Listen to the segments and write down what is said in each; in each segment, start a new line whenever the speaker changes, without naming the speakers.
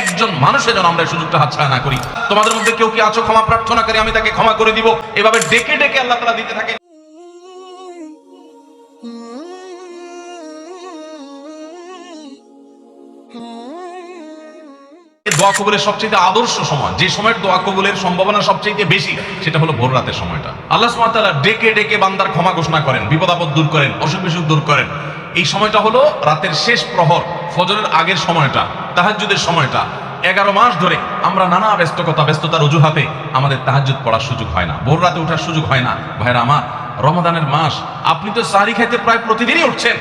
একজন মানুষের যেন আমরা সুযোগটা হাতছাড়া না করি। তোমাদের মধ্যে কেউ কি আছো? ক্ষমা প্রার্থনা করে আমি তাকে ক্ষমা করে দিব। এভাবে ডেকে ডেকে আল্লাহ তালা দিতে থাকে। দোয়া কবুলের সবচেয়ে আদর্শ সময়, যে সময়ের দোয়া কবুলের সম্ভাবনা সবচেয়ে বেশি, সেটা হলো ভোর রাতের সময়টা। আল্লাহ সুবহানাহু ডেকে ডেকে বান্দার ক্ষমা ঘোষণা করেন, বিপদ আপদ দূর করেন, অসুখ বিসুখ দূর করেন। এই সময়টা হলো রাতের শেষ প্রহর, ফজরের আগের সময়টা। তাহাজ্জুদের সময়টা। এগারো মাস ধরে আমরা নানা ব্যস্তকতা ব্যস্ততার অজুহাতে আমাদের তাহাজুদ পড়ার সুযোগ হয় না, ভোর রাতে ওঠার সুযোগ হয় না। ভাইরা আমার, রমাদানের মাস, আপনি তো সারি খাইতে প্রায় প্রতিদিনই উঠছেন।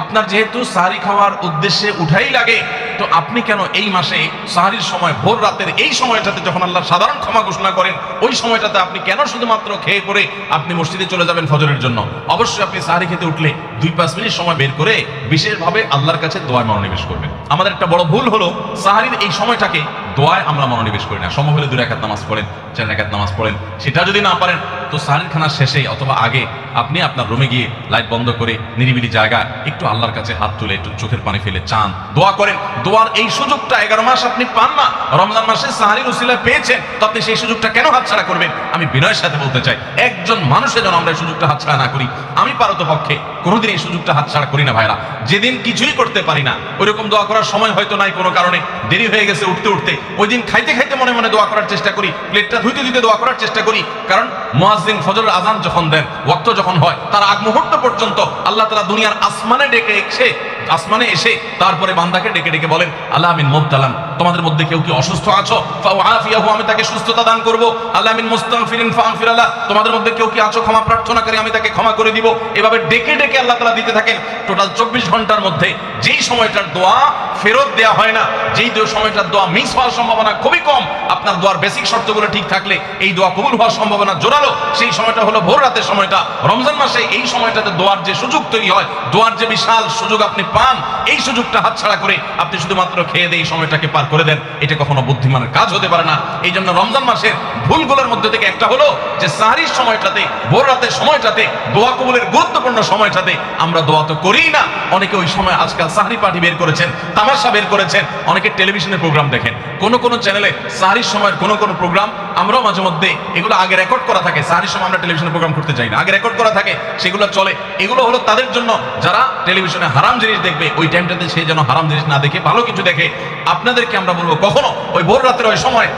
আপনার যেহেতু সারি খাওয়ার উদ্দেশ্যে উঠাই লাগে তো আপনি কেন এই মাসে সাহারির সময়, ভোর রাতের এই সময়টাতে যখন আল্লাহ সাধারণ ক্ষমা ঘোষণা করেন, ওই সময়টাতে আপনি কেন শুধুমাত্র খেয়ে করে আপনি মসজিদে চলে যাবেন ফজরের জন্য? অবশ্যই আপনি সাহারি খেতে উঠলে দুই পাঁচ মিনিট সময় বের করে বিশেষভাবে আল্লাহর কাছে দোয়ায় মনোনিবেশ করবেন। আমাদের একটা বড় ভুল হলো, সাহারির এই সময়টাকে দোয়ায় আমরা মনোনিবেশ করি না। সম্ভব হলে দুই একাত নামাজ পড়েন, চার একাত নামাজ পড়েন। সেটা যদি না পারেন, তো সাহারির খানার শেষে অথবা আগে আপনি আপনার রুমে গিয়ে লাইট বন্ধ করে নিরিবিলি জায়গায় একটু আল্লাহর কাছে হাত তুলে একটু চোখের পানি ফেলে চান, দোয়া করেন। দোয়ার এই সুযোগটা এগারো মাস আপনি পান না। রমজান মাসে সাহারির উসিলায় পেয়েছেন, তো আপনি সেই সুযোগটা কেন হাতছাড়া করবেন? আমি বিনয়ের সাথে বলতে চাই, একজন মানুষের যেন আমরা এই সুযোগটা হাতছাড়া না করি। আমি পারত পক্ষে কোনোদিন এই সুযোগটা হাতছাড়া করি না ভাইরা। যেদিন কিছুই করতে পারি না, ওইরকম দোয়া করার সময় হয়তো নাই কোনো কারণে। দেরি হয়ে গেছে উঠতে উঠতে। ওই দিন খাইতে খাইতে মনে মনে দোয়া করার চেষ্টা করি, প্লেটটা ধুইতে ধুইতে দোয়া করার চেষ্টা করি। কারণ মহাজিন ফজল আজান যখন দেন, ওয়াক্ত যখন হয়, তার আগ মুহূর্ত পর্যন্ত আল্লাহ তালা দুনিয়ার আসমানে ডেকে এসে আসমানে এসে তারপরে বান্দাকে ডেকে ডেকে বলেন, আল্লাহ আমিন মুবতালান, তোমাদের মধ্যে কেউ কি অসুস্থ আছো? ফাউআফিয়াহু আমি তাকে সুস্থতা দান করব। আল্লাহ আমিন মুস্তাগফিরিন ফাগফির আল্লাহ, তোমাদের মধ্যে কেউ কি আছো? ক্ষমা প্রার্থনা করে আমি তাকে ক্ষমা করে দিব। এভাবে ডেকে ডেকে আল্লাহ তাআলা দিতে থাকেন। টোটাল চব্বিশ ঘণ্টার মধ্যে যেই সময়টার দোয়া ফেরত দেওয়া হয় না, যেই সময়টার দোয়া মিস হওয়ার সম্ভাবনা খুবই কম, আপনার দোয়ার বেসিক শর্তগুলো ঠিক থাকলে এই দোয়া কবুল হওয়ার সম্ভাবনা জোরালো। সেই সময়টা হলো ভোর রাতের সময়টা। রমজান মাসে এই সময়টাতে দোয়ার যে সুযোগ তৈরি হয়, দোয়ার যে বিশাল সুযোগ আপনি পান এই সুযোগটা হাতছাড়া করে আপনি শুধুমাত্র খেয়ে দিয়ে সময়টাকে পার করে দেন। এটা কখনো বুদ্ধিমানের কাজ হতে পারে না। এই জন্য রমজান মাসের ভুলগুলোর মধ্যে থেকে একটা হলো যে, সাহারির সময়টাতে, ভোর রাতের সময়টাতে, দোয়া কবুলের গুরুত্বপূর্ণ সময়টাতে আমরা দোয়া তো করিই না। অনেকে ওই সময় আজকাল সাহারি পার্টি বের করেছেন, তামাশা বের করেছেন, অনেকে টেলিভিশনের প্রোগ্রাম দেখেন। কোন কোন চ্যানেলে সাহারির সময়ের কোন কোন প্রোগ্রাম আমরাও মাঝে মধ্যে এগুলো আগে রেকর্ড করা থাকে। সাহারির সময় আমরা টেলিভিশনে প্রোগ্রাম করতে যাই না। আগে রেকর্ড করা থাকে, সেগুলো চলে। এগুলো হলো তাদের জন্য যারা টেলিভিশনে হারাম জিনিস দেখবে, ওই টাইমটাতে সে যেন হারাম জিনিস না দেখে, ভালো কিছু দেখে, আপনাদেরকে আমরা বলব কখনো ওই ভোর রাতের ওই সময়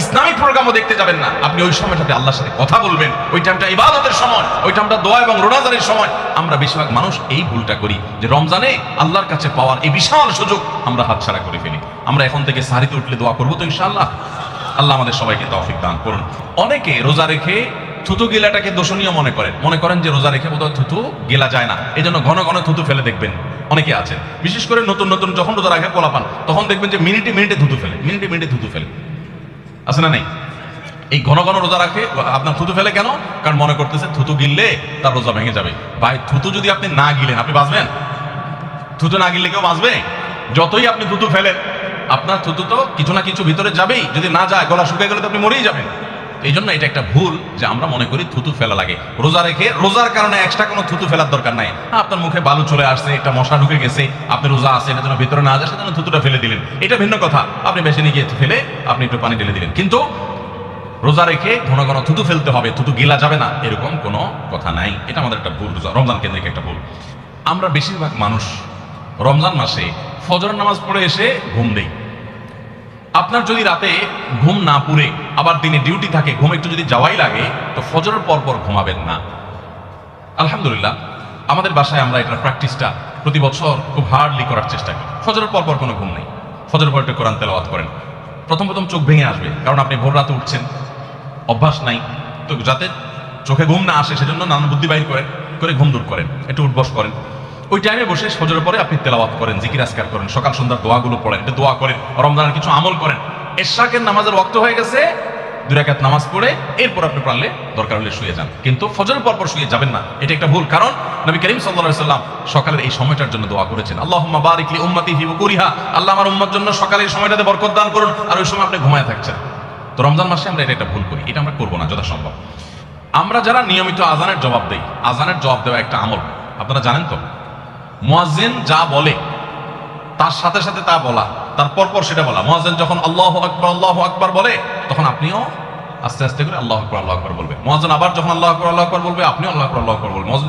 ইসলামিক প্রোগ্রামও দেখতে যাবেন না। আপনি ওই সময়টাতে আল্লাহর সাথে কথা বলবেন। ওই টাইমটা ইবাদতের সময়, ওই টাইমটা দোয়া এবং রোনাজারের সময়। আমরা বেশিরভাগ মানুষ এই ভুলটা করি যে রমজানে আল্লাহর কাছে পাওয়ার এই বিশাল সুযোগ আমরা হাতছাড়া করে ফেলি। আমরা এখন থেকে সারিতে উঠলে দোয়া করব তো ইনশাআল্লাহ? আল্লাহ আমাদের সবাইকে তৌফিক দান করুন। অনেকে রোজা রেখে থুতু গেলাটাকে দোষণীয় মনে করেন। মনে করেন যে রোজা রেখে বোধহয় থুতু গেলা যায় না। এই জন্য ঘন ঘন থুতু ফেলে দেখবেন। অনেকে আছেন। বিশেষ করে নতুন নতুন যখন রোজা রাখে পোলা পান তখন দেখবেন যে মিনিটে মিনিটে থুতু ফেলে, মিনিটে মিনিটে থুতু ফেলে। আছে না নেই? এই ঘন ঘন রোজা রাখে, আপনার থুতু ফেলে কেন? কারণ মনে করতেছে থুতু গিললে তার রোজা ভেঙে যাবে। ভাই, থুতু যদি আপনি না গিলেন, আপনি বাঁচবেন? থুতু না গিললে কেউ বাঁচবে? যতই আপনি থুতু ফেলেন আপনার থুতু তো কিছু না কিছু ভিতরে যাবেই। যদি না যায়, গলা শুকিয়ে গেলে তো আপনি মরেই যাবেন। এই জন্য এটা একটা ভুল যে আমরা মনে করি থুতু ফেলা লাগে। রোজা রেখে, রোজার কারণে এক্সট্রা কোনো থুতু ফেলার দরকার নাই। আপনার মুখে বালু চলে আসছে, একটা মশা ঢুকে গেছে, আপনি রোজা আছে, এটা যেন ভিতরে না যায়, সেজন্য থুতুটা ফেলে দিলেন। এটা ভিন্ন কথা। আপনি বেশি নিয়ে গিয়ে ফেলে, আপনি একটু পানি ঢেলে দিলেন। কিন্তু রোজা রেখে ঘন ঘন থুতু ফেলতে হবে, থুতু গিলা যাবে না, এরকম কোনো কথা নাই। এটা আমাদের একটা ভুল, রোজা রমজান কেন্দ্রিক একটা ভুল। আমরা বেশিরভাগ মানুষ রমজান মাসে ফজর নামাজ পড়ে এসে ঘুম দেই। আপনার যদি রাতে ঘুম না পুরে আবার দিনে ডিউটি থাকে, ঘুম একটু যদি যাওয়াই লাগে, তো ফজরের পর পর ঘুমাবেন না। আলহামদুলিল্লাহ, আমাদের বাসায় আমরা এটার প্র্যাকটিসটা প্রতি বছর খুব হার্ডলি করার চেষ্টা করি। ফজরের পর পর কোনো ঘুম নেই। ফজরের পর একটু কোরআন তেলাওয়াত করেন। প্রথম প্রথম চোখ ভেঙে আসবে, কারণ আপনি ভোর রাতে উঠছেন, অভ্যাস নাই। তো যাতে চোখে ঘুম না আসে, সেজন্য নানান বুদ্ধি বাইর করেন, করে ঘুম দূর করেন, একটু উঠবস করেন। ওই টাইমে বসে ফজরের পরে আপনি তেলাওয়াত করেন, জিকির আসকার করেন, সকাল সন্ধ্যার দোয়াগুলো পড়েন এটা দোয়া করেন, রমজানের কিছু আমল করেন। এশাকের নামাজের ওয়াক্ত হয়ে গেছে, দুই রাকাত নামাজ পড়ে, এরপর আপনি পারলে দরকার হলে শুয়ে যান। কিন্তু ফজরের পর পর শুয়ে যাবেন না, এটা একটা ভুল, কারণ নবী করিম সাল্লাম সকালের এই সময়টার জন্য দোয়া করেছেন। আল্লাহুম্মা বারিক লি উম্মতি আল্লাহ আমার উম্মত জন্য সকালের সময়টাতে বরকত দান করুন, আর ওই সময় আপনি ঘুমায় থাকছেন। তো রমজান মাসে আমরা এটা একটা ভুল করি, এটা আমরা করব না যথাসম্ভব। আমরা যারা নিয়মিত আজানের জবাব দেই, আজানের জবাব দেওয়া একটা আমল, আপনারা জানেন তো? মুয়াজ্জিন যা বলে, তার সাথে সাথে তা বলা তারপর পরপর সেটা বলা। মহাজেন যখন আল্লাহ আকবর আল্লাহ আকবর বলে, তখন আপনিও আস্তে আস্তে করে আল্লাহ আকবর আল্লাহ আকবর বলবে মহাজন আবার যখন আল্লাহ আকবর আল্লাহ আকবর বলবে, আপনিও আল্লাহ আকবর আল্লাহ আকবর বলবেন। মহাজন